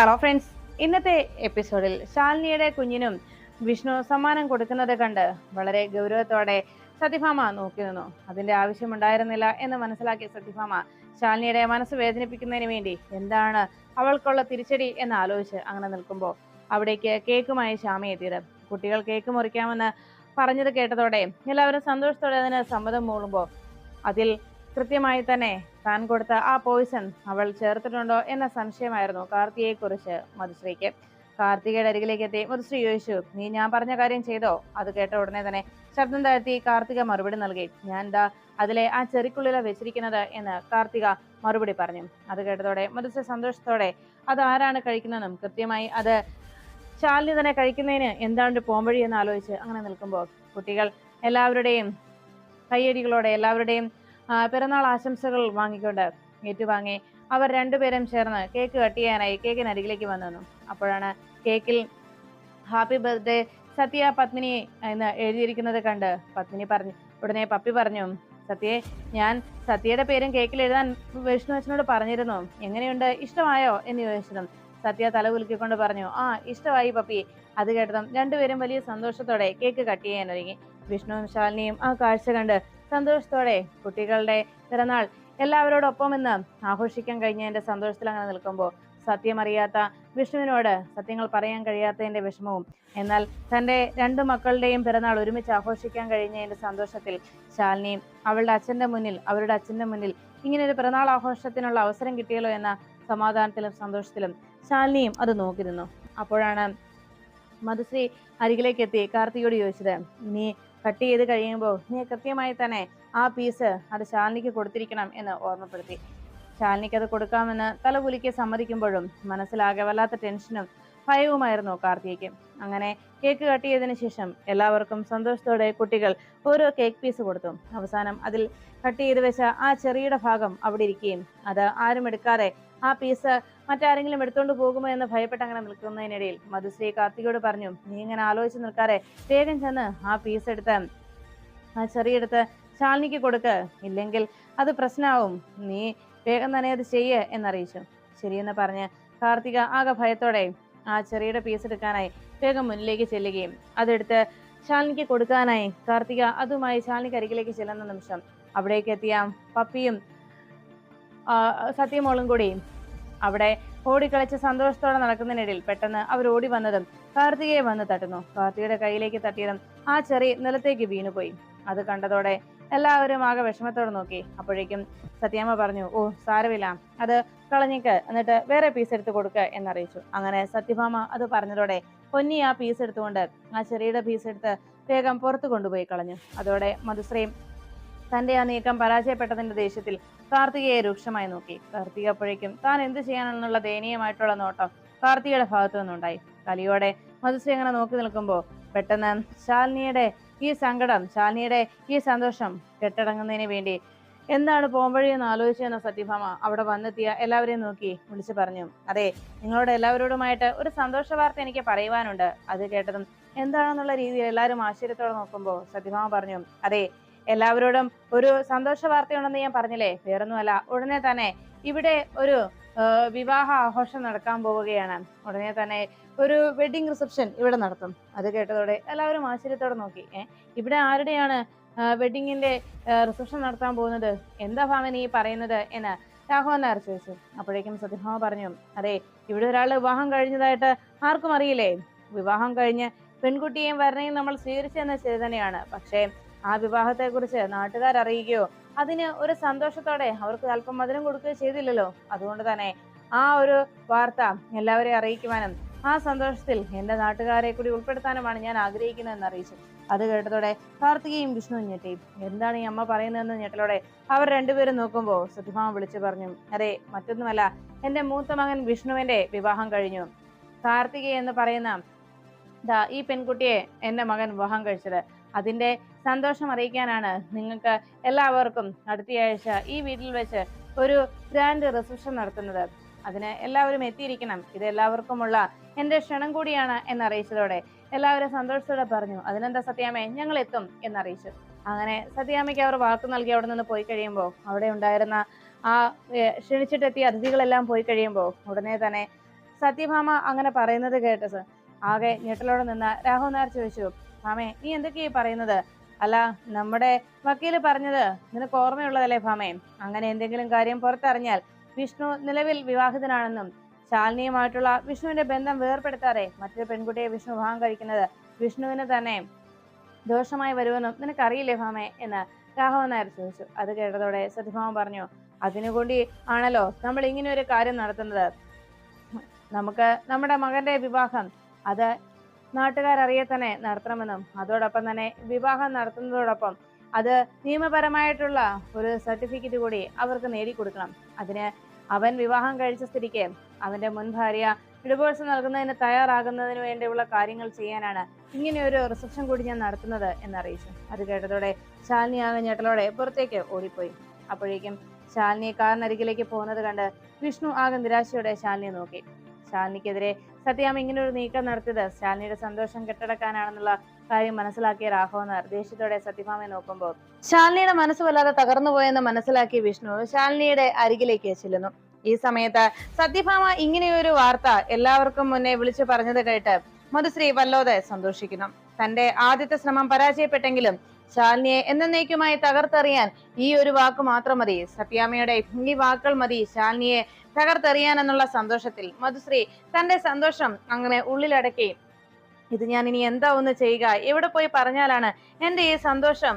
Hello friends ഇന്നത്തെ എപ്പിസോഡിൽ ശാലിനിയുടെ കുഞ്ഞിനും വിഷ്ണു സമ്മാനം കൊടുക്കുന്നത് കണ്ട് വളരെ ഗൗരവത്തോടെ സത്യഭാമ നോക്കി നിന്നു. അതിന്റെ ആവശ്യമുണ്ടായിരുന്നില്ല എന്ന് മനസ്സിലാക്കിയ സത്യഭാമ ശാലിനിയുടെ മനസ്സ് വേദനിപ്പിക്കുന്നതിന് വേണ്ടി എന്താണ് അവൾക്കുള്ള തിരിച്ചടി എന്ന് ആലോചിച്ച് അങ്ങനെ നിൽക്കുമ്പോൾ അവിടേക്ക് കേക്കുമായി ശ്യാമ എത്തിയത്. കുട്ടികൾ കേക്ക് മുറിക്കാമെന്ന് പറഞ്ഞത് കേട്ടതോടെ എല്ലാവരും സന്തോഷത്തോടെ അതിന് സമ്മതം മൂളുമ്പോൾ അതിൽ കൃത്യമായി തന്നെ താൻ കൊടുത്ത ആ പോയിസൺ അവൾ ചേർത്തിട്ടുണ്ടോ എന്ന സംശയമായിരുന്നു കാർത്തികയെ കുറിച്ച് മധുശ്രീക്ക്. കാർത്തികയുടെ അരികിലേക്ക് എത്തി മധുശ്രീ ചോദിച്ചു നീ ഞാൻ പറഞ്ഞ കാര്യം ചെയ്തോ? അത് കേട്ട ഉടനെ തന്നെ ശബ്ദം താഴ്ത്തി കാർത്തിക മറുപടി നൽകി ഞാൻ എന്താ അതിലെ ആ ചെറിക്കുള്ളില വെച്ചിരിക്കുന്നത് എന്ന് കാർത്തിക മറുപടി പറഞ്ഞു. അത് കേട്ടതോടെ മധുശ്രീ സന്തോഷത്തോടെ അത് ആരാണ് കഴിക്കുന്നതെന്നും കൃത്യമായി അത് ശാലിനി തന്നെ കഴിക്കുന്നതിന് എന്താണ് പോംവഴി? എന്ന് ആലോചിച്ച് അങ്ങനെ നിൽക്കുമ്പോൾ കുട്ടികൾ എല്ലാവരുടെയും കയ്യടികളോടെ എല്ലാവരുടെയും പിറന്നാൾ ആശംസകൾ വാങ്ങിക്കൊണ്ട് ഏറ്റുവാങ്ങി അവർ രണ്ടുപേരും ചേർന്ന് കേക്ക് കട്ട് ചെയ്യാനായി കേക്കിനരികിലേക്ക് വന്നു. അപ്പോഴാണ് കേക്കിൽ ഹാപ്പി ബർത്ത്ഡേ സത്യ പത്മിനി എന്ന് എഴുതിയിരിക്കുന്നത് കണ്ട് പത്മിനി പറഞ്ഞു ഉടനെ പപ്പി പറഞ്ഞു സത്യയെ ഞാൻ സത്യയുടെ പേരും കേക്കിൽ എഴുതാൻ വിഷ്ണു അച്ഛനോട് പറഞ്ഞിരുന്നു. എങ്ങനെയുണ്ട്? ഇഷ്ടമായോ? എന്ന് ചോദിച്ചതും സത്യ തല കുലുക്കിക്കൊണ്ട് പറഞ്ഞു ആ ഇഷ്ടമായി പപ്പി. അത് കേട്ടതും രണ്ടുപേരും വലിയ സന്തോഷത്തോടെ കേക്ക് കട്ട് ചെയ്യാൻ ഒരുങ്ങി വിഷ്ണുവും ശാലിനിയും ആ കാഴ്ച കണ്ട് സന്തോഷത്തോടെ കുട്ടികളുടെ പിറന്നാൾ എല്ലാവരോടൊപ്പം ഇന്ന് ആഘോഷിക്കാൻ കഴിഞ്ഞതിന്റെ സന്തോഷത്തിൽ അങ്ങനെ നിൽക്കുമ്പോൾ സത്യമറിയാത്ത വിഷ്ണുവിനോട് സത്യങ്ങൾ പറയാൻ കഴിയാത്തതിന്റെ വിഷമവും. എന്നാൽ തന്റെ രണ്ട് മക്കളുടെയും പിറന്നാൾ ഒരുമിച്ച് ആഘോഷിക്കാൻ കഴിഞ്ഞതിന്റെ സന്തോഷത്തിൽ ശാലിനിയും അവളുടെ അച്ഛന്റെ മുന്നിൽ അവരുടെ അച്ഛന്റെ മുന്നിൽ ഇങ്ങനെ ഒരു പിറന്നാൾ ആഘോഷത്തിനുള്ള അവസരം കിട്ടിയല്ലോ എന്ന സമാധാനത്തിലും സന്തോഷത്തിലും ശാലിനിയും അത് നോക്കിയിരുന്നു അപ്പോഴാണ് മധുശ്രീ അരികിലേക്ക് എത്തി കാർത്തികയോട് ചോദിച്ചത് നീ കട്ട് ചെയ്ത് കഴിയുമ്പോൾ നീ കൃത്യമായി തന്നെ ആ പീസ് അത് ശാലിനിക്ക് കൊടുത്തിരിക്കണം എന്ന് ഓർമ്മപ്പെടുത്തി. ശാലിനിക്ക് അത് കൊടുക്കാമെന്ന് തലകുലിക്ക് സമ്മതിക്കുമ്പോഴും മനസ്സിലാകെ വല്ലാത്ത ടെൻഷനും ഭയവുമായിരുന്നു കാർത്തികയ്ക്ക്. അങ്ങനെ കേക്ക് കട്ട് ചെയ്തതിനു ശേഷം എല്ലാവർക്കും സന്തോഷത്തോടെ കുട്ടികൾ ഓരോ കേക്ക് പീസ് കൊടുത്തു. അവസാനം അതിൽ കട്ട് ചെയ്ത് വെച്ച ആ ചെറിയുടെ ഭാഗം അവിടെ ഇരിക്കുകയും അത് ആരും എടുക്കാതെ ആ പീസ് മറ്റാരെങ്കിലും എടുത്തുകൊണ്ട് പോകുമോ എന്ന് ഭയപ്പെട്ട് അങ്ങനെ നിൽക്കുന്നതിനിടയിൽ മധുശ്രീ കാർത്തികയോട് പറഞ്ഞു നീ ഇങ്ങനെ ആലോചിച്ച് നിൽക്കാതെ വേഗം ചെന്ന് ആ പീസ് എടുത്ത് ആ ചെറിയെടുത്ത് ശാലിനിക്ക് കൊടുക്ക്. ഇല്ലെങ്കിൽ അത് പ്രശ്നമാവും നീ വേഗം തന്നെ അത് ചെയ്യ് എന്നറിയിച്ചു. ശരിയെന്ന് പറഞ്ഞ് കാർത്തിക ആകെ ഭയത്തോടെ ആ ചെറിയുടെ പീസ് എടുക്കാനായി വേഗം മുന്നിലേക്ക് ചെല്ലുകയും അതെടുത്ത് ശാലിനിക്ക് കൊടുക്കാനായി കാർത്തിക അതുമായി ശാലിനിക്ക് അരികിലേക്ക് ചെല്ലുന്ന നിമിഷം അവിടേക്ക് എത്തിയ പപ്പിയും സത്യമോളും കൂടി അവിടെ ഓടിക്കളിച്ച് സന്തോഷത്തോടെ നടക്കുന്നതിനിടയിൽ പെട്ടെന്ന് അവർ ഓടി വന്നതും കാർത്തികയെ വന്ന് തട്ടുന്നു. കാർത്തികയുടെ കയ്യിലേക്ക് തട്ടിയതും ആ ചെറി നിലത്തേക്ക് വീണുപോയി. അത് കണ്ടതോടെ എല്ലാവരും ആകെ വിഷമത്തോടെ നോക്കി. അപ്പോഴേക്കും സത്യാമ്മ പറഞ്ഞു ഓ സാരമില്ല. അത് കളഞ്ഞിക്ക്. എന്നിട്ട് വേറെ പീസ് എടുത്ത് കൊടുക്കുക എന്നറിയിച്ചു. അങ്ങനെ സത്യഭാമ അത് പറഞ്ഞതോടെ പൊന്നി ആ പീസ് എടുത്തുകൊണ്ട് ആ ചെറിയുടെ പീസ് എടുത്ത് വേഗം പുറത്തു കൊണ്ടുപോയി കളഞ്ഞു. അതോടെ മധുശ്രീയും തന്റെ ആ നീക്കം പരാജയപ്പെട്ടതിന്റെ ദേഷ്യത്തിൽ കാർത്തികയെ രൂക്ഷമായി നോക്കി. കാർത്തിക അപ്പോഴേക്കും താൻ എന്ത് ചെയ്യാനെന്നുള്ള ദയനീയമായിട്ടുള്ള നോട്ടം കാർത്തികയുടെ ഭാഗത്തു നിന്നുണ്ടായി. കലിയോടെ മധുശ്രീ നോക്കി നിൽക്കുമ്പോൾ പെട്ടെന്ന് ശാലിനിയുടെ ഈ സങ്കടം ശാലിനിയുടെ ഈ സന്തോഷം കെട്ടടങ്ങുന്നതിന് വേണ്ടി എന്താണ് പോംവഴി എന്ന് ആലോചിച്ചെന്ന സത്യഭാമ അവിടെ വന്നെത്തിയ എല്ലാവരെയും നോക്കി വിളിച്ചു പറഞ്ഞു. അതെ നിങ്ങളോട് എല്ലാവരോടുമായിട്ട് ഒരു സന്തോഷ വാർത്ത എനിക്ക് പറയുവാനുണ്ട്. അത് കേട്ടതും എന്താണെന്നുള്ള രീതിയിൽ എല്ലാവരും ആശ്ചര്യത്തോടെ നോക്കുമ്പോൾ സത്യഭാമ പറഞ്ഞു അതെ എല്ലാവരോടും ഒരു സന്തോഷ വാർത്തയുണ്ടെന്ന് ഞാൻ പറഞ്ഞില്ലേ? വേറൊന്നുമല്ല. ഉടനെ തന്നെ ഇവിടെ ഒരു വിവാഹ ആഘോഷം നടക്കാൻ പോവുകയാണ്. ഉടനെ തന്നെ ഒരു വെഡിങ് റിസപ്ഷൻ ഇവിടെ നടത്തും. അത് കേട്ടതോടെ എല്ലാവരും ആശ്ചര്യത്തോടെ നോക്കി. ഏഹ് ഇവിടെ ആരുടെയാണ് വെഡിങ്ങിന്റെ റിസപ്ഷൻ നടത്താൻ പോകുന്നത്? എന്താ ഭാമൻ ഈ പറയുന്നത് എന്ന് രാഘവൻ നായർ ചോദിച്ചു. അപ്പോഴേക്കും സത്യഭാമ പറഞ്ഞു അതെ ഇവിടെ ഒരാൾ വിവാഹം കഴിഞ്ഞതായിട്ട് ആർക്കും അറിയില്ലേ? വിവാഹം കഴിഞ്ഞ് പെൺകുട്ടിയെയും വരനെയും നമ്മൾ സ്വീകരിച്ചെന്ന ശരി തന്നെയാണ്. പക്ഷേ ആ വിവാഹത്തെക്കുറിച്ച് നാട്ടുകാർ അറിയുകയോ അതിന് ഒരു സന്തോഷത്തോടെ അവർക്ക് അല്പം മധുരം കൊടുക്കുകയോ ചെയ്തില്ലല്ലോ? അതുകൊണ്ട് തന്നെ ആ ഒരു വാർത്ത എല്ലാവരെയും അറിയിക്കുവാനും ആ സന്തോഷത്തിൽ എന്റെ നാട്ടുകാരെ കൂടി ഉൾപ്പെടുത്താനുമാണ് ഞാൻ ആഗ്രഹിക്കുന്നതെന്ന് അറിയിച്ചു. അത് കേട്ടതോടെ കാർത്തികയും വിഷ്ണുവും ഞെട്ടിയും എന്താണ് ഈ അമ്മ പറയുന്നതെന്ന് ഞെട്ടലോടെ അവർ രണ്ടുപേരും നോക്കുമ്പോൾ സത്യഭാമ വിളിച്ചു പറഞ്ഞു അതെ മറ്റൊന്നുമല്ല എന്റെ മൂത്ത മകൻ വിഷ്ണുവിന്റെ വിവാഹം കഴിഞ്ഞു. കാർത്തിക എന്ന് പറയുന്ന ഈ പെൺകുട്ടിയെ എന്റെ മകൻ വിവാഹം കഴിച്ചത്. അതിന്റെ സന്തോഷം അറിയിക്കാനാണ് നിങ്ങൾക്ക് എല്ലാവർക്കും അടുത്തയാഴ്ച ഈ വീട്ടിൽ വെച്ച് ഒരു ഗ്രാൻഡ് റിസപ്ഷൻ നടത്തുന്നത്. അതിന് എല്ലാവരും എത്തിയിരിക്കണം. ഇത് എല്ലാവർക്കുമുള്ള എന്റെ ക്ഷണം കൂടിയാണ് എന്നറിയിച്ചതോടെ എല്ലാവരും സന്തോഷത്തോടെ പറഞ്ഞു അതിനെന്താ സത്യാമ്മേ? ഞങ്ങൾ എത്തും എന്നറിയിച്ചു. അങ്ങനെ സത്യാമ്മയ്ക്ക് അവർ വാക്ക് നൽകി അവിടെ നിന്ന് പോയി കഴിയുമ്പോൾ അവിടെ ഉണ്ടായിരുന്ന ആ ക്ഷണിച്ചിട്ടെത്തിയ അതിഥികളെല്ലാം പോയി കഴിയുമ്പോൾ ഉടനെ തന്നെ സത്യഭാമ അങ്ങനെ പറയുന്നത് കേട്ടത് ആകെ ഞെട്ടലോടെ നിന്ന് രാഹുൽ നായർ ചോദിച്ചു മാമേ നീ എന്തൊക്കെയാ പറയുന്നത്? അല്ല നമ്മുടെ വക്കീൽ പറഞ്ഞത് നിനക്ക് ഓർമ്മയുള്ളതല്ലേ ഭാമേ? അങ്ങനെ എന്തെങ്കിലും കാര്യം പുറത്തറിഞ്ഞാൽ വിഷ്ണു നിലവിൽ വിവാഹിതനാണെന്നും ശാലിനിയുമായിട്ടുള്ള വിഷ്ണുവിന്റെ ബന്ധം വേർപെടുത്താതെ മറ്റൊരു പെൺകുട്ടിയെ വിഷ്ണു വിവാഹം കഴിക്കുന്നത് വിഷ്ണുവിന് തന്നെ ദോഷമായി വരുമെന്നും നിനക്കറിയില്ലേ ഭാമേ എന്ന് രാഘവൻ നായർ ചോദിച്ചു. അത് കേട്ടതോടെ സത്യഭാമ പറഞ്ഞു അതിനുകൊണ്ട് ആണല്ലോ നമ്മൾ ഇങ്ങനെ ഒരു കാര്യം നടത്തുന്നത്. നമുക്ക് നമ്മുടെ മകന്റെ വിവാഹം അത് നാട്ടുകാരറിയെ തന്നെ നടത്തണമെന്നും അതോടൊപ്പം തന്നെ വിവാഹം നടത്തുന്നതോടൊപ്പം അത് നിയമപരമായിട്ടുള്ള ഒരു സർട്ടിഫിക്കറ്റ് കൂടി അവർക്ക് നേടിക്കൊടുക്കണം. അതിന് അവൻ വിവാഹം കഴിച്ച സ്ഥിതിക്ക് അവന്റെ മുൻ ഭാര്യ ഡിവോഴ്സ് നൽകുന്നതിന് തയ്യാറാകുന്നതിന് വേണ്ടിയുള്ള കാര്യങ്ങൾ ചെയ്യാനാണ് ഇങ്ങനെ ഒരു റിസപ്ഷൻ കൂടി ഞാൻ നടത്തുന്നത് എന്നറിയിച്ചു. അത് കേട്ടതോടെ ശാലിനി ആകെ ഞെട്ടലോടെ പുറത്തേക്ക് ഓടിപ്പോയി. അപ്പോഴേക്കും ശാലിനി കാറിനരികിലേക്ക് പോകുന്നത് കണ്ട് വിഷ്ണു ആകെ നിരാശയോടെ ശാലിനിയെ നോക്കി. ശാലിനിക്കെതിരെ സത്യാമ ഇങ്ങനെ ഒരു നീക്കം നടത്തിയത്. ശാലിനിയുടെ സന്തോഷം കെട്ടടക്കാനാണെന്നുള്ള കാര്യം മനസ്സിലാക്കിയ രാഘവൻ നായർ ദേഷ്യത്തോടെ സത്യഭാമയെ നോക്കുമ്പോൾ ശാലിനിയുടെ മനസ്സ് വല്ലാതെ തകർന്നുപോയെന്ന് മനസ്സിലാക്കി വിഷ്ണു ശാലിനിയുടെ അരികിലേക്ക് ചെല്ലുന്നു. ഈ സമയത്ത് സത്യഭാമ ഇങ്ങനെയൊരു വാർത്ത എല്ലാവർക്കും മുന്നേ വിളിച്ചു പറഞ്ഞത് കേട്ട് മധുശ്രീ വല്ലോതെ സന്തോഷിക്കുന്നു. തന്റെ ആദ്യത്തെ ശ്രമം പരാജയപ്പെട്ടെങ്കിലും ശാലിനിയെ എന്നേക്കുമായി തകർത്തെറിയാൻ ഈ ഒരു വാക്ക് മാത്രം മതി. സത്യാമ്മയുടെ ഈ വാക്കുകൾ മതി. ശാലിനിയെ തകർത്തെറിയാൻ എന്നുള്ള സന്തോഷത്തിൽ. മധുശ്രീ തന്റെ സന്തോഷം അങ്ങനെ ഉള്ളിലടക്കി. ഇത് ഞാൻ ഇനി എന്താ ഒന്ന് ചെയ്യുക? എവിടെ പോയി പറഞ്ഞാലാണ് എന്റെ ഈ സന്തോഷം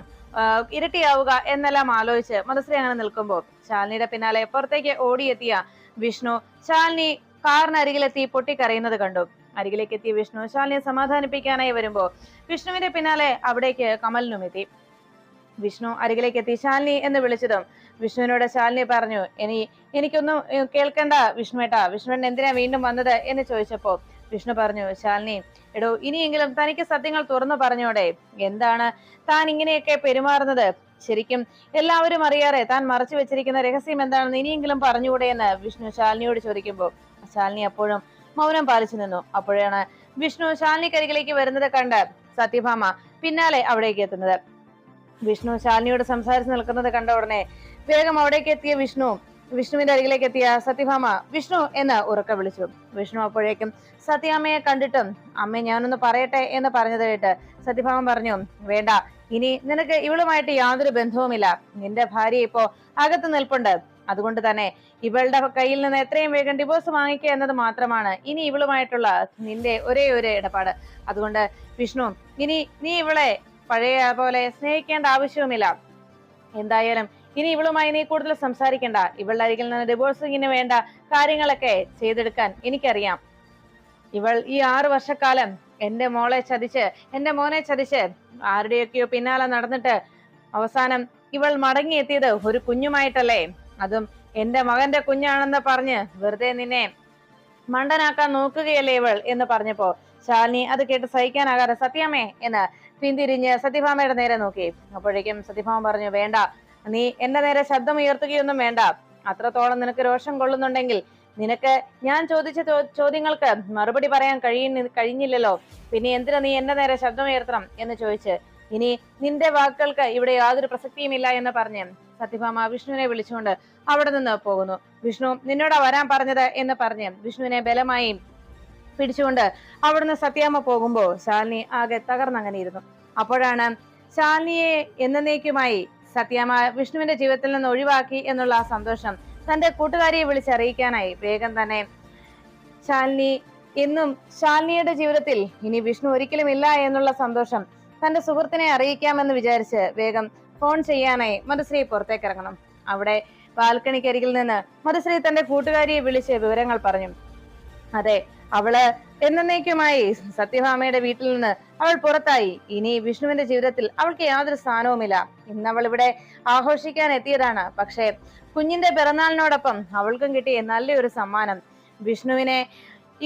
ഇരട്ടിയാവുക എന്നെല്ലാം ആലോചിച്ച് മധുശ്രീ അങ്ങനെ നിൽക്കുമ്പോൾ ശാലിനിയുടെ പിന്നാലെ പുറത്തേക്ക് ഓടിയെത്തിയ വിഷ്ണു ശാലിനി കാറിനരികിലെത്തി പൊട്ടിക്കരയുന്നത് കണ്ടു. അരികിലേക്ക് എത്തിയ വിഷ്ണു സമാധാനിപ്പിക്കാനായി വരുമ്പോൾ വിഷ്ണുവിന്റെ പിന്നാലെ അവിടേക്ക് കമലിനും എത്തി. വിഷ്ണു അരികിലേക്ക് എത്തി ശാലിനി എന്ന് വിളിച്ചതും വിഷ്ണുവിനോട് ശാലിനി പറഞ്ഞു ഇനി എനിക്കൊന്നും കേൾക്കണ്ട വിഷ്ണുവേട്ടാ. വിഷ്ണുവേട്ടൻ എന്തിനാ വീണ്ടും വന്നത്? എന്ന് ചോദിച്ചപ്പോ വിഷ്ണു പറഞ്ഞു ശാലിനി എടോ ഇനിയെങ്കിലും തനിക്ക് സത്യങ്ങൾ തുറന്നു പറഞ്ഞോടെ. എന്താണ് താൻ ഇങ്ങനെയൊക്കെ പെരുമാറുന്നത്? ശരിക്കും എല്ലാവരും അറിയാറെ താൻ മറച്ചു വെച്ചിരിക്കുന്ന രഹസ്യം എന്താണെന്ന് ഇനിയെങ്കിലും പറഞ്ഞുകൂടെ? എന്ന് വിഷ്ണു ശാലിനിയോട് ചോദിക്കുമ്പോൾ ശാലിനി അപ്പോഴും മൗനം പാലിച്ചു നിന്നു. അപ്പോഴാണ് വിഷ്ണു ശാലിനിക്കരികിലേക്ക് വരുന്നത് കണ്ട് സത്യഭാമ പിന്നാലെ അവിടേക്ക് എത്തുന്നത്. വിഷ്ണു ശാലിനിയോട് സംസാരിച്ച് നിൽക്കുന്നത് കണ്ട ഉടനെ വേഗം അവിടേക്ക് എത്തിയ വിഷ്ണു വിഷ്ണുവിന്റെ അരികിലേക്ക് എത്തിയ സത്യഭാമ വിഷ്ണു എന്ന് ഉറക്കെ വിളിച്ചു. വിഷ്ണു അപ്പോഴേക്കും സത്യാമ്മയെ കണ്ടിട്ടും അമ്മ ഞാനൊന്ന് പറയട്ടെ എന്ന് പറഞ്ഞത് കേട്ട് സത്യഭാമ പറഞ്ഞു വേണ്ട ഇനി നിനക്ക് ഇവളുമായിട്ട് യാതൊരു ബന്ധവുമില്ല. നിന്റെ ഭാര്യ ഇപ്പോ അകത്ത് നിൽപ്പുണ്ട്. അതുകൊണ്ട് തന്നെ ഇവളുടെ കയ്യിൽ നിന്ന് എത്രയും വേഗം ഡിവോഴ്സ് വാങ്ങിക്കുക എന്നത് മാത്രമാണ് ഇനി ഇവളുമായിട്ടുള്ള നിന്റെ ഒരേ ഒരു ഇടപാട്. അതുകൊണ്ട് വിഷ്ണു ഇനി നീ ഇവളെ പഴയ പോലെ സ്നേഹിക്കേണ്ട ആവശ്യവുമില്ല. എന്തായാലും ഇനി ഇവളുമായി നീ കൂടുതൽ സംസാരിക്കേണ്ട. ഇവളുടെ അരികിൽ നിന്ന് ഡിവോഴ്സിങ്ങിന് വേണ്ട കാര്യങ്ങളൊക്കെ ചെയ്തെടുക്കാൻ എനിക്കറിയാം. ഇവൾ ഈ ആറു വർഷക്കാലം എന്റെ മോളെ ചതിച്ച് എന്റെ മോനെ ചതിച്ച് ആരുടെയൊക്കെയോ പിന്നാലെ നടന്നിട്ട് അവസാനം ഇവൾ മടങ്ങിയെത്തിയത് ഒരു കുഞ്ഞുമായിട്ടല്ലേ? അതും എന്റെ മകന്റെ കുഞ്ഞാണെന്ന് പറഞ്ഞ് വെറുതെ നിന്നെ മണ്ടനാക്കാൻ നോക്കുകയല്ലേ ഇവൾ എന്ന് പറഞ്ഞപ്പോ ശാലിനി അത് കേട്ട് സഹിക്കാനാകാതെ സത്യമേ എന്ന് പിന്തിരിഞ്ഞ് സത്യഭാമയുടെ നേരെ നോക്കി. അപ്പോഴേക്കും സത്യഭാമ പറഞ്ഞു വേണ്ട നീ എന്റെ നേരെ ശബ്ദം ഉയർത്തുകയൊന്നും വേണ്ട. അത്രത്തോളം നിനക്ക് രോഷം കൊള്ളുന്നുണ്ടെങ്കിൽ നിനക്ക് ഞാൻ ചോദിച്ച ചോദ്യങ്ങൾക്ക് മറുപടി പറയാൻ കഴിയ കഴിഞ്ഞില്ലല്ലോ. പിന്നെ എന്തിനാ നീ എന്റെ നേരെ ശബ്ദം ഉയർത്തണം? എന്ന് ചോദിച്ച് ഇനി നിന്റെ വാക്കുകൾക്ക് ഇവിടെ യാതൊരു പ്രസക്തിയുമില്ല എന്ന് പറഞ്ഞ് സത്യഭാമ വിഷ്ണുവിനെ വിളിച്ചുകൊണ്ട് അവിടെ നിന്ന് പോകുന്നു. വിഷ്ണു നിന്നോടാ വരാൻ പറഞ്ഞത് എന്ന് പറഞ്ഞ് വിഷ്ണുവിനെ ബലമായി പിടിച്ചുകൊണ്ട് അവിടുന്ന് സത്യാമ്മ പോകുമ്പോൾ ശാലിനി ആകെ തകർന്നങ്ങനെ ഇരുന്നു അപ്പോഴാണ് ശാലിനിയെ എന്നേക്കുമായി സത്യാമ്മ വിഷ്ണുവിന്റെ ജീവിതത്തിൽ നിന്ന് ഒഴിവാക്കി എന്നുള്ള ആ സന്തോഷം തന്റെ കൂട്ടുകാരിയെ വിളിച്ചറിയിക്കാനായി വേഗം തന്നെ ശാലിനി എന്നും ശാലിനിയുടെ ജീവിതത്തിൽ ഇനി വിഷ്ണു ഒരിക്കലും ഇല്ല എന്നുള്ള സന്തോഷം തന്റെ സുഹൃത്തിനെ അറിയിക്കാമെന്ന് വിചാരിച്ച് വേഗം ഫോൺ ചെയ്യാനായി മധുശ്രീ പുറത്തേക്ക് ഇറങ്ങണം. അവിടെ ബാൽക്കണിക്കരികിൽ നിന്ന് മധുശ്രീ തന്റെ കൂട്ടുകാരിയെ വിളിച്ച് വിവരങ്ങൾ പറഞ്ഞു. അതെ അവൾ എന്നേക്കുമായി സത്യഭാമയുടെ വീട്ടിൽ നിന്ന് അവൾ പുറത്തായി. ഇനി വിഷ്ണുവിന്റെ ജീവിതത്തിൽ അവൾക്ക് യാതൊരു സ്ഥാനവുമില്ല. ഇന്ന് അവൾ ഇവിടെ ആഘോഷിക്കാൻ എത്തിയതാണ്. പക്ഷേ കുഞ്ഞിന്റെ പിറന്നാളിനോടൊപ്പം അവൾക്കും കിട്ടിയ നല്ലൊരു സമ്മാനം. വിഷ്ണുവിനെ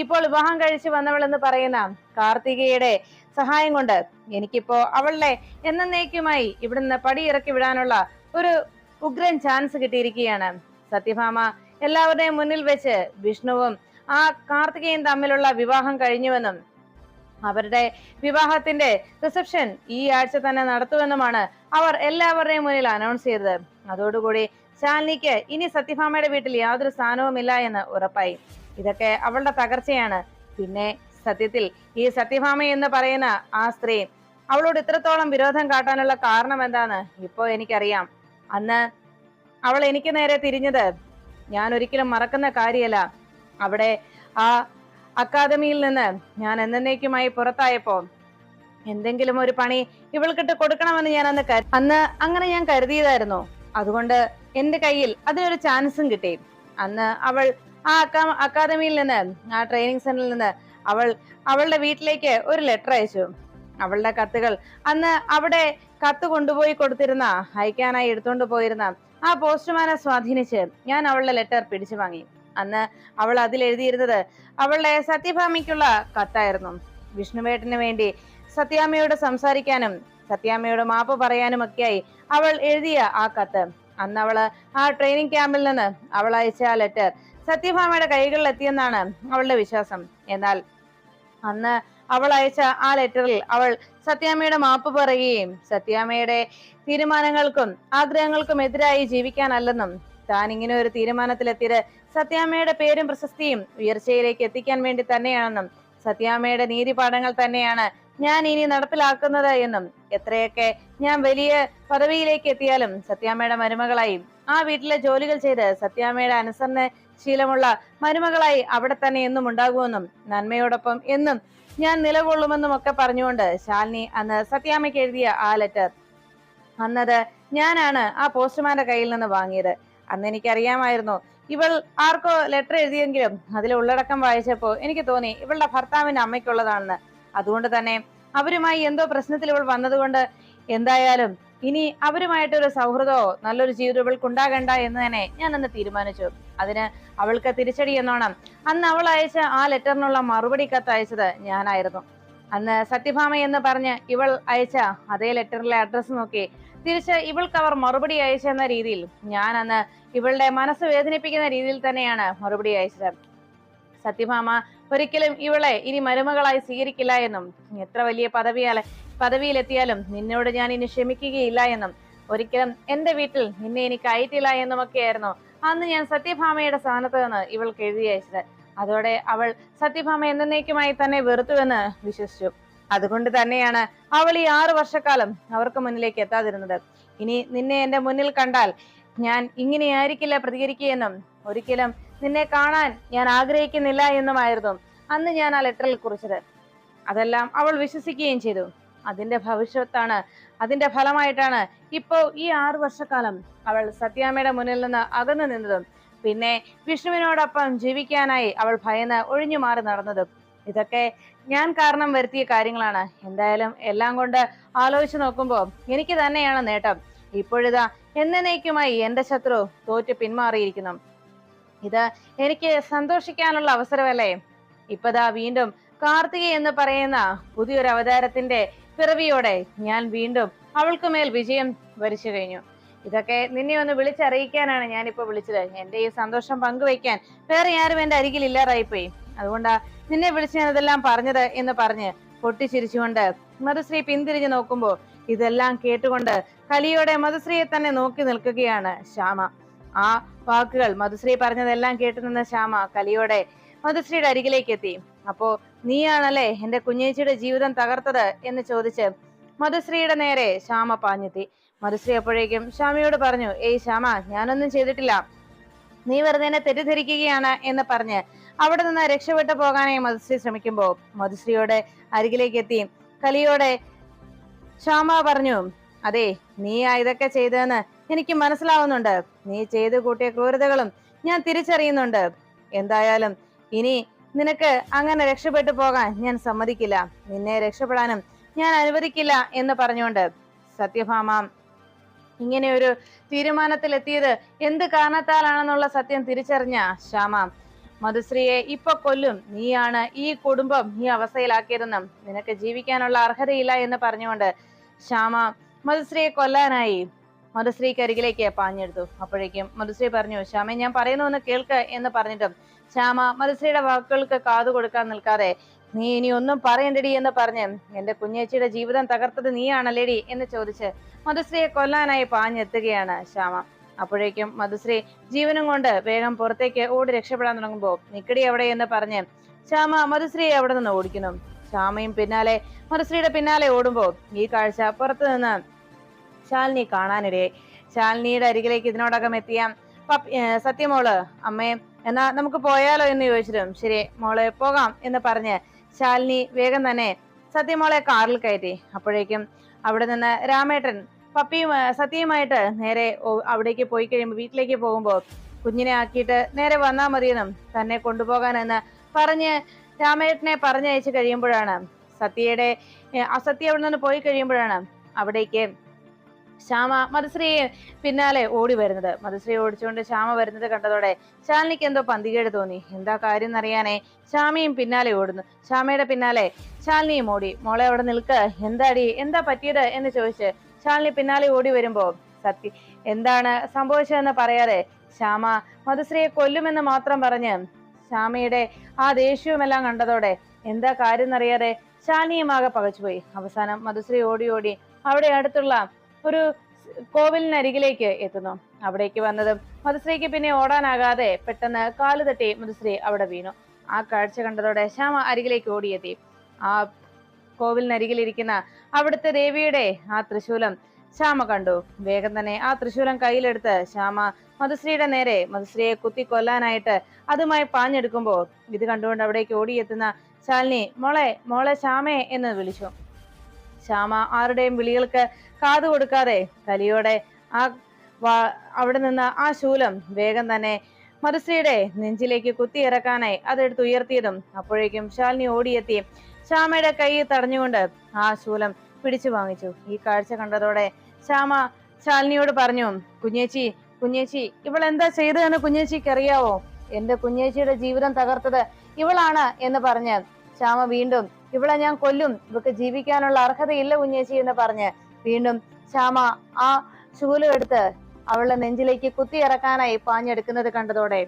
ഇപ്പോൾ വിവാഹം കഴിച്ചു വന്നവൾ എന്ന് പറയുന്ന കാർത്തികയുടെ സഹായം കൊണ്ട് എനിക്കിപ്പോ അവളെ എന്നേക്കുമായി ഇവിടുന്ന് പടിയിറക്കി വിടാനുള്ള ഒരു ഉഗ്രൻ ചാൻസ് കിട്ടിയിരിക്കുകയാണ്. സത്യഭാമ എല്ലാവരുടെയും മുന്നിൽ വെച്ച് വിഷ്ണുവും ആ കാർത്തികയും തമ്മിലുള്ള വിവാഹം കഴിഞ്ഞുവെന്നും അവരുടെ വിവാഹത്തിന്റെ റിസപ്ഷൻ ഈ ആഴ്ച തന്നെ നടത്തുമെന്നുമാണ് അവർ എല്ലാവരുടെയും മുന്നിൽ അനൗൺസ് ചെയ്തത്. അതോടുകൂടി ശാലിനിക്ക് ഇനി സത്യഭാമയുടെ വീട്ടിൽ യാതൊരു സ്ഥാനവുമില്ല എന്ന് ഉറപ്പായി. ഇതൊക്കെ അവളുടെ തകർച്ചയാണ്. പിന്നെ സത്യത്തിൽ ഈ സത്യഭാമ എന്ന് പറയുന്ന ആ സ്ത്രീ അവളോട് ഇത്രത്തോളം വിരോധം കാട്ടാനുള്ള കാരണം എന്താന്ന് ഇപ്പോ എനിക്കറിയാം. അന്ന് അവൾ എനിക്ക് നേരെ തിരിഞ്ഞത് ഞാൻ ഒരിക്കലും മറക്കുന്ന കാര്യമല്ല അവിടെ ആ അക്കാദമിയിൽ നിന്ന് ഞാൻ എന്നേക്കുമായി പുറത്തായപ്പോ എന്തെങ്കിലും ഒരു പണി ഇവൾക്കിട്ട് കൊടുക്കണമെന്ന് ഞാൻ അന്ന് അന്ന് അങ്ങനെ ഞാൻ കരുതിയതായിരുന്നു. അതുകൊണ്ട് എന്റെ കയ്യിൽ അതിനൊരു ചാൻസും കിട്ടി. അന്ന് അവൾ ആ അക്കാ- അക്കാദമിയിൽ നിന്ന് ആ ട്രെയിനിങ് സെന്ററിൽ നിന്ന് അവൾ അവളുടെ വീട്ടിലേക്ക് ഒരു ലെറ്റർ അയച്ചു. അവളുടെ കത്തുകൾ അന്ന് അവിടെ കത്ത് കൊണ്ടുപോയി കൊടുത്തിരുന്ന അയക്കാനായി എടുത്തുകൊണ്ട് പോയിരുന്ന ആ പോസ്റ്റ്മാനെ സ്വാധീനിച്ച് ഞാൻ അവളുടെ ലെറ്റർ പിടിച്ചു വാങ്ങി. അന്ന് അവൾ അതിൽ എഴുതിയിരുന്നത് അവളുടെ സത്യഭാമിക്കുള്ള കത്തായിരുന്നു. വിഷ്ണുവേട്ടന് വേണ്ടി സത്യാമ്മയോട് സംസാരിക്കാനും സത്യാമ്മയോട് മാപ്പ് പറയാനും ഒക്കെയായി അവൾ എഴുതിയ ആ കത്ത്. അന്ന് അവൾ ആ ട്രെയിനിങ് ക്യാമ്പിൽ നിന്ന് അവൾ അയച്ച ആ ലെറ്റർ സത്യഭാമയുടെ കൈകളിൽ എത്തിയെന്നാണ് അവളുടെ വിശ്വാസം. എന്നാൽ അന്ന് അവൾ അയച്ച ആ ലെറ്ററിൽ അവൾ സത്യാമ്മയുടെ മാപ്പ് പറയുകയും സത്യാമ്മയുടെ തീരുമാനങ്ങൾക്കും ആഗ്രഹങ്ങൾക്കും എതിരായി ജീവിക്കാനല്ലെന്നും താൻ ഇങ്ങനെ ഒരു തീരുമാനത്തിലെത്തിയത് സത്യാമ്മയുടെ പേരും പ്രശസ്തിയും ഉയർച്ചയിലേക്ക് എത്തിക്കാൻ വേണ്ടി തന്നെയാണെന്നും സത്യാമ്മയുടെ നീതിപാഠങ്ങൾ തന്നെയാണ് ഞാൻ ഇനി നടപ്പിലാക്കുന്നത് എന്നും എത്രയൊക്കെ ഞാൻ വലിയ പദവിയിലേക്ക് എത്തിയാലും സത്യാമ്മയുടെ മരുമകളായി ആ വീട്ടിലെ ജോലികൾ ചെയ്ത് സത്യാമ്മയുടെ അനുസരണ ശീലമുള്ള മരുമകളായി അവിടെ തന്നെ എന്നും ഉണ്ടാകുമെന്നും നന്മയോടൊപ്പം എന്നും ഞാൻ നിലകൊള്ളുമെന്നും ഒക്കെ പറഞ്ഞുകൊണ്ട് ശാലിനി അന്ന് സത്യാമ്മയ്ക്ക് എഴുതിയ ആ ലെറ്റർ അന്നത് ഞാനാണ് ആ പോസ്റ്റ്മാന്റെ കയ്യിൽ നിന്ന് വാങ്ങിയത്. അന്ന് എനിക്കറിയാമായിരുന്നു ഇവൾ ആർക്കോ ലെറ്റർ എഴുതിയെങ്കിലും അതിലെ ഉള്ളടക്കം വായിച്ചപ്പോ എനിക്ക് തോന്നി ഇവളുടെ ഭർത്താവിന്റെ അമ്മയ്ക്കുള്ളതാണെന്ന്. അതുകൊണ്ട് തന്നെ അവരുമായി എന്തോ പ്രശ്നത്തിൽ ഇവൾ വന്നതുകൊണ്ട് എന്തായാലും ഇനി അവരുമായിട്ടൊരു സൗഹൃദമോ നല്ലൊരു ജീവിതം ഇവൾക്ക് ഉണ്ടാകണ്ട എന്ന് തന്നെ ഞാൻ അന്ന് തീരുമാനിച്ചു. അതിന് അവൾക്ക് തിരിച്ചടി എന്നോണം. അന്ന് അവൾ അയച്ച ആ ലെറ്ററിനുള്ള മറുപടി കത്ത് അയച്ചത് ഞാനായിരുന്നു. അന്ന് സത്യഭാമ എന്ന് പറഞ്ഞ് ഇവൾ അയച്ച അതേ ലെറ്ററിലെ അഡ്രസ്സ് നോക്കി തിരിച്ച് ഇവൾക്ക് അവർ മറുപടി അയച്ചെന്ന രീതിയിൽ ഞാൻ അന്ന് ഇവളുടെ മനസ്സ് വേദനിപ്പിക്കുന്ന രീതിയിൽ തന്നെയാണ് മറുപടി അയച്ചത്. സത്യഭാമ ഒരിക്കലും ഇവളെ ഇനി മരുമകളായി സ്വീകരിക്കില്ല എന്നും എത്ര വലിയ പദവിയാല പദവിയിലെത്തിയാലും നിന്നോട് ഞാൻ ഇനി ക്ഷമിക്കുകയില്ല എന്നും. ഒരിക്കലും എന്റെ വീട്ടിൽ നിന്നെ എനിക്ക് അയറ്റില്ല എന്നുമൊക്കെയായിരുന്നു അന്ന് ഞാൻ സത്യഭാമയുടെ സ്ഥാനത്ത് നിന്ന് ഇവൾക്ക് എഴുതി അയച്ചത്. അതോടെ അവൾ സത്യഭാമ എന്നേക്കുമായി തന്നെ വെറുത്തുവെന്ന് വിശ്വസിച്ചു. അതുകൊണ്ട് തന്നെയാണ് അവൾ ഈ ആറു വർഷക്കാലം അവർക്ക് മുന്നിലേക്ക് എത്താതിരുന്നത്. ഇനി നിന്നെ എന്റെ മുന്നിൽ കണ്ടാൽ ഞാൻ ഇങ്ങനെയായിരിക്കില്ല പ്രതികരിക്കുകയെന്നും ഒരിക്കലും നിന്നെ കാണാൻ ഞാൻ ആഗ്രഹിക്കുന്നില്ല എന്നുമായിരുന്നു അന്ന് ഞാൻ ആ ലെറ്ററിൽ കുറിച്ചത്. അതെല്ലാം അവൾ വിശ്വസിക്കുകയും ചെയ്തു. അതിന്റെ ഭവിഷ്യത്താണ് അതിന്റെ ഫലമായിട്ടാണ് ഇപ്പോൾ ഈ ആറു വർഷക്കാലം അവൾ സത്യാമ്മയുടെ മുന്നിൽ നിന്ന് അകന്നു നിന്നതും. പിന്നെ വിഷ്ണുവിനോടൊപ്പം ജീവിക്കാനായി അവൾ ഭയന്ന് ഒഴിഞ്ഞു മാറി നടന്നതും. ഇതൊക്കെ ഞാൻ കാരണം വരുത്തിയ കാര്യങ്ങളാണ്. എന്തായാലും എല്ലാം കൊണ്ട് ആലോചിച്ച് നോക്കുമ്പോൾ എനിക്ക് തന്നെയാണ് നേട്ടം. ഇപ്പോഴിതാ എന്നേക്കുമായി എന്റെ ശത്രു തോറ്റു പിന്മാറിയിരിക്കുന്നു. ഇത് എനിക്ക് സന്തോഷിക്കാനുള്ള അവസരമല്ലേ? ഇപ്പതാ വീണ്ടും കാർത്തിക എന്ന് പറയുന്ന പുതിയൊരു അവതാരത്തിന്റെ പിറവിയോടെ ഞാൻ വീണ്ടും അവൾക്ക് മേൽ വിജയം വരിച്ചു കഴിഞ്ഞു. ഇതൊക്കെ നിന്നെ ഒന്ന് വിളിച്ചറിയിക്കാനാണ് ഞാനിപ്പോ വിളിച്ചത്. എന്റെ ഈ സന്തോഷം പങ്കുവയ്ക്കാൻ വേറെ ആരും എന്റെ അരികിൽ ഇല്ലാതായിപ്പോയി. അതുകൊണ്ടാ നിന്നെ വിളിച്ച് ഞാൻ ഇതെല്ലാം പറഞ്ഞത് എന്ന് പറഞ്ഞ് പൊട്ടിച്ചിരിച്ചുകൊണ്ട് മധുശ്രീ പിന്തിരിഞ്ഞു നോക്കുമ്പോ ഇതെല്ലാം കേട്ടുകൊണ്ട് കലിയോടെ മധുശ്രീയെ തന്നെ നോക്കി നിൽക്കുകയാണ് ശ്യാമ. ആ വാക്കുകൾ മധുശ്രീ പറഞ്ഞതെല്ലാം കേട്ടു നിന്ന ശ്യാമ കലിയോടെ മധുശ്രീയുടെ അരികിലേക്ക് എത്തി. അപ്പോ നീയാണല്ലേ എന്റെ കുഞ്ഞേച്ചിയുടെ ജീവിതം തകർത്തത്? എന്ന് ചോദിച്ച് മധുശ്രീയുടെ നേരെ ശ്യാമ പാഞ്ഞെത്തി. മധുശ്രീ അപ്പോഴേക്കും ശ്യാമയോട് പറഞ്ഞു ഏയ് ശ്യാമ ഞാനൊന്നും ചെയ്തിട്ടില്ല. നീ വെറുതെ എന്നെ തെറ്റിദ്ധരിക്കുകയാണ് എന്ന് പറഞ്ഞ് അവിടെ നിന്ന് രക്ഷപ്പെട്ടു പോകാനായി മധുശ്രീ ശ്രമിക്കുമ്പോ മധുശ്രീയോടെ അരികിലേക്ക് എത്തി. കലിയോടെ ശ്യാമ പറഞ്ഞു അതെ നീ ഇതൊക്കെ ചെയ്തതെന്ന് എനിക്ക് മനസ്സിലാവുന്നുണ്ട്. നീ ചെയ്തു കൂട്ടിയ ക്രൂരതകളും ഞാൻ തിരിച്ചറിയുന്നുണ്ട്. എന്തായാലും ഇനി നിനക്ക് അങ്ങനെ രക്ഷപ്പെട്ടു പോകാൻ ഞാൻ സമ്മതിക്കില്ല. നിന്നെ രക്ഷപ്പെടാനും ഞാൻ അനുവദിക്കില്ല എന്ന് പറഞ്ഞുകൊണ്ട് സത്യഭാമ ഇങ്ങനെ ഒരു തീരുമാനത്തിലെത്തിയത് എന്ത് കാരണത്താലാണെന്നുള്ള സത്യം തിരിച്ചറിഞ്ഞ ശ്യാമ മധുശ്രീയെ ഇപ്പൊ കൊല്ലും. നീയാണ് ഈ കുടുംബം ഈ അവസ്ഥയിലാക്കിയതെന്നും നിനക്ക് ജീവിക്കാനുള്ള അർഹതയില്ല എന്ന് പറഞ്ഞുകൊണ്ട് ശ്യാമ മധുശ്രീയെ കൊല്ലാനായി. മധുശ്രീക്ക് അരികിലേക്ക് പാഞ്ഞെടുത്തു. അപ്പോഴേക്കും മധുശ്രീ പറഞ്ഞു ശ്യാമ ഞാൻ പറയുന്നുവെന്ന് കേൾക്ക് എന്ന് പറഞ്ഞിട്ടും ശ്യാമ മധുശ്രീയുടെ വാക്കുകൾക്ക് കാതു കൊടുക്കാൻ നിൽക്കാതെ നീ ഇനി ഒന്നും പറയണ്ടടി എന്ന് പറഞ്ഞ് എന്റെ കുഞ്ഞേച്ചിയുടെ ജീവിതം തകർത്തത് നീയാണല്ലേടി? എന്ന് ചോദിച്ച് മധുശ്രീയെ കൊല്ലാനായി പാഞ്ഞെത്തുകയാണ് ശ്യാമ. അപ്പോഴേക്കും മധുശ്രീ ജീവനും കൊണ്ട് വേഗം പുറത്തേക്ക് ഓടി രക്ഷപ്പെടാൻ തുടങ്ങുമ്പോ നിക്കടി എവിടെ എന്ന് പറഞ്ഞ് ശ്യാമ മധുശ്രീയെ അവിടെ നിന്ന് ഓടിക്കുന്നു. ശ്യാമയും പിന്നാലെ മധുശ്രീയുടെ പിന്നാലെ ഓടുമ്പോൾ ഈ കാഴ്ച പുറത്തു നിന്ന് ശാലിനി കാണാനിടയായി. ശാലിനിയുടെ അരികിലേക്ക് ഇതിനോടകം എത്തിയ സത്യമോൾ അമ്മേ എന്നാ നമുക്ക് പോയാലോ എന്ന് ചോദിച്ചിട്ടും ശരി മോളെ പോകാം എന്ന് പറഞ്ഞ് ശാലിനി വേഗം തന്നെ സത്യമോളെ കാറിൽ കയറ്റി. അപ്പോഴേക്കും അവിടെ നിന്ന് രാമേട്ടൻ പപ്പിയും സത്യയുമായിട്ട് നേരെ അവിടേക്ക് പോയി കഴിയുമ്പോൾ വീട്ടിലേക്ക് പോകുമ്പോൾ കുഞ്ഞിനെ ആക്കിയിട്ട് നേരെ വന്നാൽ മതിയെന്നും തന്നെ കൊണ്ടുപോകാനെന്ന് പറഞ്ഞ് രാമേട്ടനെ പറഞ്ഞയച്ചു കഴിയുമ്പോഴാണ് സത്യയുടെ അസത്യ അവിടെ നിന്ന് പോയി കഴിയുമ്പോഴാണ് അവിടേക്ക് ശ്യാമ മധുശ്രീയെ പിന്നാലെ ഓടി വരുന്നത്. മധുശ്രീ ഓടിച്ചുകൊണ്ട് ശ്യാമ വരുന്നത് കണ്ടതോടെ ശാലിനിക്ക് എന്തോ പന്തികേട് തോന്നി. എന്താ കാര്യം എന്നറിയാനേ? ശ്യാമയും പിന്നാലെ ഓടുന്നു. ശ്യാമയുടെ പിന്നാലെ ശാലിനിയും ഓടി. മോളെ അവിടെ നിൽക്ക്. എന്താടി? എന്താ പറ്റിയത്? എന്ന് ചോദിച്ച് ശാലിനി പിന്നാലെ ഓടി വരുമ്പോ സത്യ എന്താണ് സംഭവിച്ചതെന്ന് പറയാതെ ശ്യാമ മധുശ്രീയെ കൊല്ലുമെന്ന് മാത്രം പറഞ്ഞ് ശ്യാമയുടെ ആ ദേഷ്യവുമെല്ലാം കണ്ടതോടെ എന്താ കാര്യം എന്നറിയാതെ ശാലിനിയും ആകെ പകച്ചുപോയി. അവസാനം മധുശ്രീ ഓടി ഓടി അവിടെ അടുത്തുള്ള ഒരു കോവിലിനരികിലേക്ക് എത്തുന്നു. അവിടേക്ക് വന്നതും മധുശ്രീക്ക് പിന്നെ ഓടാനാകാതെ പെട്ടെന്ന് കാൽ തട്ടി മധുശ്രീ അവിടെ വീണു. ആ കാഴ്ച കണ്ടതോടെ ശ്യാമ അരികിലേക്ക് ഓടിയെത്തി. ആ കോവിലിനരികിലിരിക്കുന്ന അവിടുത്തെ ദേവിയുടെ ആ തൃശൂലം ശ്യാമ കണ്ടു. വേഗം തന്നെ ആ തൃശൂലം കയ്യിലെടുത്ത് ശ്യാമ മധുശ്രീയുടെ നേരെ മധുശ്രീയെ കുത്തി കൊല്ലാനായിട്ട് അതുമായി പാഞ്ഞെടുക്കുമ്പോൾ ഇത് കണ്ടുകൊണ്ട് അവിടേക്ക് ഓടിയെത്തുന്ന ശാലിനി മോളെ മോളെ ശ്യാമേ എന്ന് വിളിച്ചു. ശ്യാമ ആരുടെയും വിളികൾക്ക് കാതു കൊടുക്കാതെ കലിയോടെ ആ അവിടെ നിന്ന് ആ ശൂലം വേഗം തന്നെ മധുശ്രീയുടെ നെഞ്ചിലേക്ക് കുത്തി കുത്തിയിറക്കാനായി അതെടുത്ത് ഉയർത്തിയതും അപ്പോഴേക്കും ശാലിനി ഓടിയെത്തി. ശ്യാമയുടെ കൈ തടഞ്ഞുകൊണ്ട് ആ ശൂലം പിടിച്ചു വാങ്ങിച്ചു. ഈ കാഴ്ച കണ്ടതോടെ ശ്യാമ ശാലിനിയോട് പറഞ്ഞു കുഞ്ഞേച്ചി കുഞ്ഞേച്ചി ഇവൾ എന്താ ചെയ്തതെന്ന് കുഞ്ഞേച്ചിക്ക് അറിയാവോ? എന്റെ കുഞ്ഞേച്ചിയുടെ ജീവിതം തകർത്തത് ഇവളാണ് എന്ന് പറഞ്ഞ് ശ്യാമ വീണ്ടും ഇവളെ ഞാൻ കൊല്ലും ഇവക്ക് ജീവിക്കാനുള്ള അർഹതയില്ല കുഞ്ഞേച്ചി എന്ന് പറഞ്ഞ് വീണ്ടും ശ്യാമ ആ ശൂലം എടുത്ത് അവളുടെ നെഞ്ചിലേക്ക് കുത്തിയിറക്കാനായി പാഞ്ഞെടുക്കുന്നത് കണ്ടതോടെ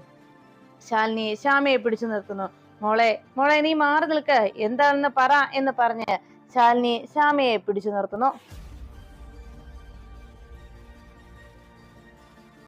ശാലിനി ശ്യാമയെ പിടിച്ചു നിർത്തുന്നു. മോളെ മോളെ നീ മാറി നിൽക്ക്. എന്താണെന്ന് പറ എന്ന് പറഞ്ഞ് ശാലിനി ശ്യാമയെ പിടിച്ചു നിർത്തുന്നു.